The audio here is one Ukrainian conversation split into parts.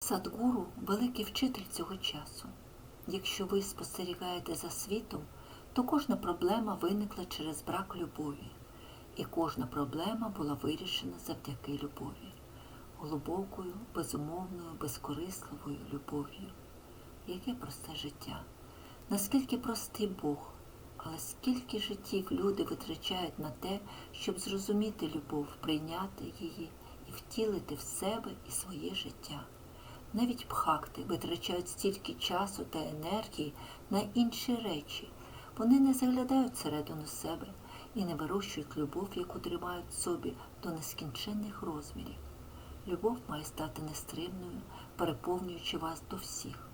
Садгуру великий вчитель цього часу. Якщо ви спостерігаєте за світом, то кожна проблема виникла через брак любові, і кожна проблема була вирішена завдяки любові, глибокою, безумовною, безкорисливою любов'ю. Яке просте життя, наскільки простий Бог, але скільки життів люди витрачають на те, щоб зрозуміти любов, прийняти її і втілити в себе і своє життя. Навіть пхакти витрачають стільки часу та енергії на інші речі. Вони не заглядають всередину себе і не вирощують любов, яку тримають собі до нескінченних розмірів. Любов має стати нестримною, переповнюючи вас до всіх.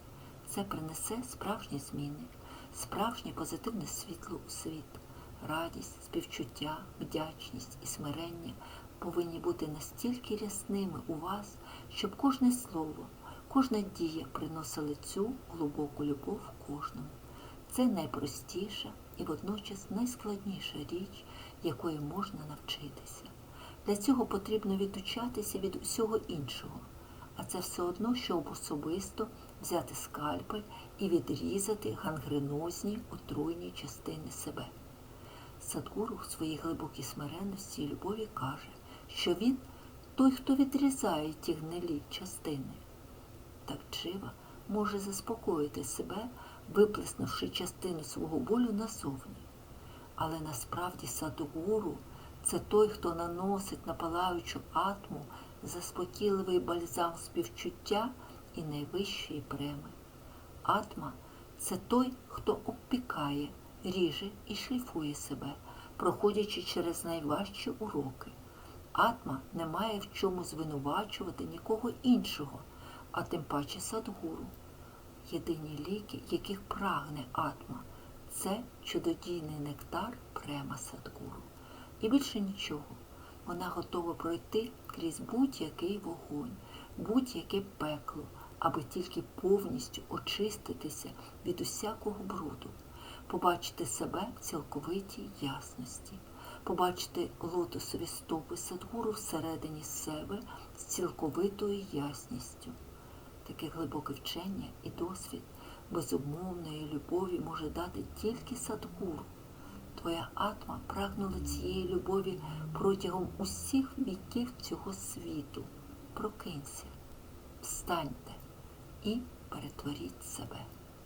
Це принесе справжні зміни, справжнє позитивне світло у світ. Радість, співчуття, вдячність і смирення повинні бути настільки рясними у вас, щоб кожне слово, кожна дія приносили цю глибоку любов кожному. Це найпростіша і водночас найскладніша річ, якої можна навчитися. Для цього потрібно відучатися від усього іншого, а це все одно, щоб особисто взяти скальпель і відрізати гангренозні отруйні частини себе. Садгуру в своїй глибокій смиренності і любові каже, що він той, хто відрізає ті гнилі частини. Так Чива може заспокоїти себе, виплеснувши частину свого болю назовні. Але насправді Садгуру це той, хто наносить на палаючу атму заспокійливий бальзам співчуття і найвищої преми. Атма це той, хто обпікає, ріже і шліфує себе, проходячи через найважчі уроки. Атма не має в чому звинувачувати нікого іншого, а тим паче садгуру. Єдині ліки, яких прагне атма, це чудодійний нектар према садгуру. І більше нічого. Вона готова пройти крізь будь-який вогонь, будь-яке пекло, аби тільки повністю очиститися від усякого бруду, побачити себе в цілковитій ясності, побачити лотосові стопи садгуру всередині себе з цілковитою ясністю. Таке глибоке вчення і досвід безумовної любові може дати тільки садгуру. Твоя атма прагнула цієї любові протягом усіх віків цього світу. Прокинься, встаньте і перетворіть себе.